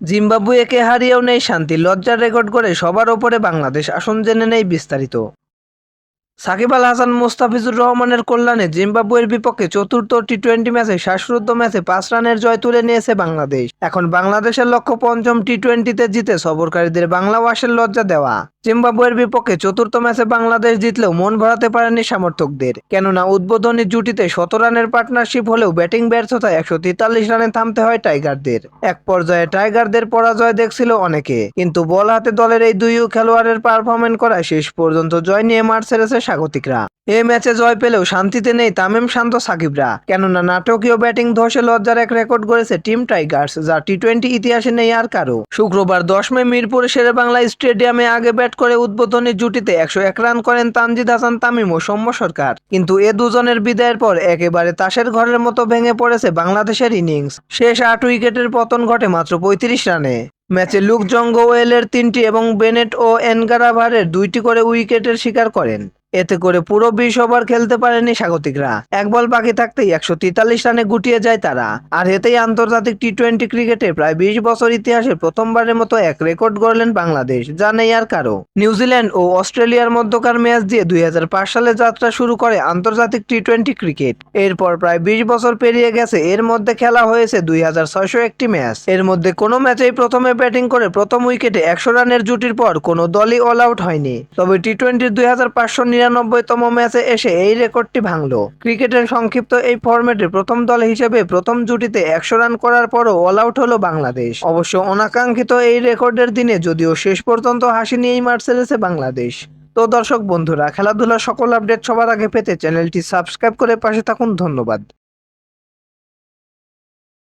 জিম্বাবুয়েকে হারিয়েও নেই শান্তি। লজ্জার রেকর্ড করে সবার ওপরে বাংলাদেশ। আসন জেনে নেই বিস্তারিত। সাকিব আল হাসান, মোস্তাফিজুর রহমানের কল্যাণে জিম্বাবুয়ের বিপক্ষে চতুর্থ টি টোয়েন্টি ম্যাচে শ্বাসরুদ্ধ ম্যাচে পাঁচ রানের জয় তুলে নিয়েছে বাংলাদেশ। এখন বাংলাদেশের লক্ষ্য পঞ্চম টি টোয়েন্টিতে জিতে সবরকারীদের বাংলা ওয়াশের লজ্জা দেওয়া। জিম্বাবুয়ের বিপক্ষে চতুর্থ ম্যাচে বাংলাদেশ জিতলেও মন ভরাতে পারেনি সমর্থকদের। কেননা উদ্বোধনী জুটিতে শত রানের পার্টনারশিপ হলেও ব্যাটিং ব্যর্থতায় একশো তেতাল্লিশ রানে থামতে হয় টাইগারদের। এক পর্যায়ে টাইগারদের পরাজয় দেখছিল অনেকে, কিন্তু বল হাতে দলের এই দুই খেলোয়াড়ের পারফরমেন্স করায় শেষ পর্যন্ত জয় নিয়ে মাঠ ছেড়েছে স্বাগতিকরা। এ ম্যাচে জয় পেলেও শান্তিতে নেই তামিম শান্ত সাকিবরা, কেননা নাটকীয় ব্যাটিং ধসে লজ্জার এক রেকর্ড করেছে টিম টাইগার্স, যা টি টোয়েন্টি ইতিহাসে নেই আর কারও। শুক্রবার দশ মে মিরপুর শেরে বাংলা স্টেডিয়ামে আগে ব্যাট করে উদ্বোধনী জুটিতে একশো এক রান করেন তানজিদ হাসান তামিম ও সৌম্য সরকার। কিন্তু এ দুজনের বিদায়ের পর একেবারে তাসের ঘরের মতো ভেঙে পড়েছে বাংলাদেশের ইনিংস। শেষ আট উইকেটের পতন ঘটে মাত্র পঁয়ত্রিশ রানে। ম্যাচে লুক জঙ্গওয়েলের তিনটি এবং বেনেট ও এনগারাভারের দুইটি করে উইকেটের শিকার করেন। এতে করে পুরো বিশ ওভার খেলতে পারেনি স্বাগতিকরা। এক বল বাকি থাকতেই একশো তেতাল্লিশ রানে গুটিয়ে যায় তারা। আর এতেই আন্তর্জাতিক টি টোয়েন্টি ক্রিকেটে প্রায় বিশ বছর ইতিহাসে প্রথমবারের মতো এক রেকর্ড গড়লেন বাংলাদেশ, যা নেই আর কারও। নিউজিল্যান্ড ও অস্ট্রেলিয়ার মধ্যকার ম্যাচ দিয়ে দুই হাজার পাঁচ সালে যাত্রা শুরু করে আন্তর্জাতিক টি টোয়েন্টি ক্রিকেট। এরপর প্রায় বিশ বছর পেরিয়ে গেছে, এর মধ্যে খেলা হয়েছে দুই একটি ম্যাচ। এর মধ্যে কোনো ম্যাচেই প্রথমে ব্যাটিং করে প্রথম উইকেটে একশো রানের জুটির পর কোনো দলই অল আউট হয়নি। তবে টি টোয়েন্টির দুই নিরানব্বইতম ম্যাচে এসে এই রেকর্ডটি ভাঙল। ক্রিকেটের সংক্ষিপ্ত এই ফরম্যাটে প্রথম দল হিসেবে প্রথম জুটিতে একশো রান করার পরও অল আউট হলো বাংলাদেশ। অবশ্য অনাকাঙ্ক্ষিত এই রেকর্ডের দিনে যদিও শেষ পর্যন্ত হাসি নিয়েই মাঠ ছেড়েছে বাংলাদেশ। তো দর্শক বন্ধুরা, খেলাধুলার সকল আপডেট সবার আগে পেতে চ্যানেলটি সাবস্ক্রাইব করে পাশে থাকুন। ধন্যবাদ।